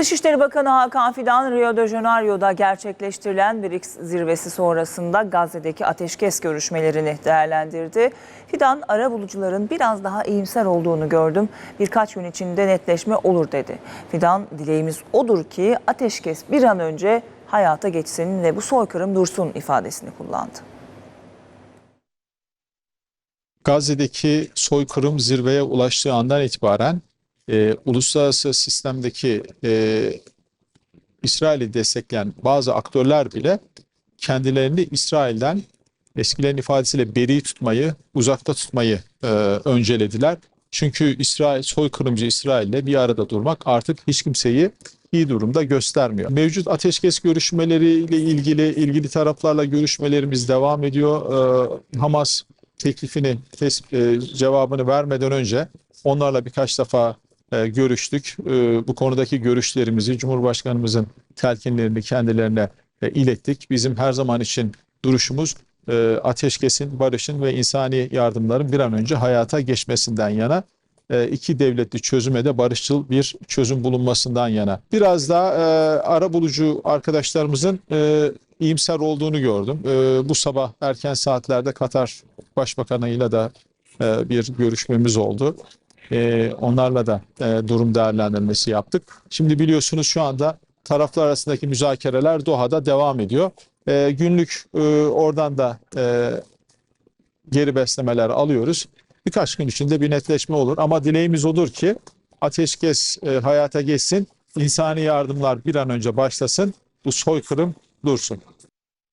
Dışişleri Bakanı Hakan Fidan, Rio de Janeiro'da gerçekleştirilen BRICS zirvesi sonrasında Gazze'deki ateşkes görüşmelerini değerlendirdi. Fidan, ara bulucuların biraz daha iyimser olduğunu gördüm. Birkaç gün içinde netleşme olur dedi. Fidan, dileğimiz odur ki ateşkes bir an önce hayata geçsin ve bu soykırım dursun ifadesini kullandı. Gazze'deki soykırım zirveye ulaştığı andan itibaren e, uluslararası sistemdeki e, İsrail'i destekleyen bazı aktörler bile kendilerini İsrail'den eskilerin ifadesiyle beri tutmayı, uzakta tutmayı e, öncelediler. Çünkü İsrail soykırımcı İsrail'le bir arada durmak artık hiç kimseyi iyi durumda göstermiyor. Mevcut ateşkes görüşmeleriyle ilgili ilgili taraflarla görüşmelerimiz devam ediyor. Ee, Hamas teklifini tes- e, cevabını vermeden önce onlarla birkaç defa e, görüştük. E, bu konudaki görüşlerimizi Cumhurbaşkanımızın telkinlerini kendilerine e, ilettik. Bizim her zaman için duruşumuz e, ateşkesin, barışın ve insani yardımların bir an önce hayata geçmesinden yana iki devletli çözüme de barışçıl bir çözüm bulunmasından yana. Biraz daha e, ara bulucu arkadaşlarımızın e, iyimser olduğunu gördüm. E, bu sabah erken saatlerde Katar Başbakanı'yla da e, bir görüşmemiz oldu. E, onlarla da e, durum değerlendirmesi yaptık. Şimdi biliyorsunuz şu anda taraflar arasındaki müzakereler Doha'da devam ediyor. E, günlük e, oradan da e, geri beslemeler alıyoruz. Birkaç gün içinde bir netleşme olur ama dileğimiz olur ki ateşkes e, hayata geçsin, insani yardımlar bir an önce başlasın, bu soykırım dursun.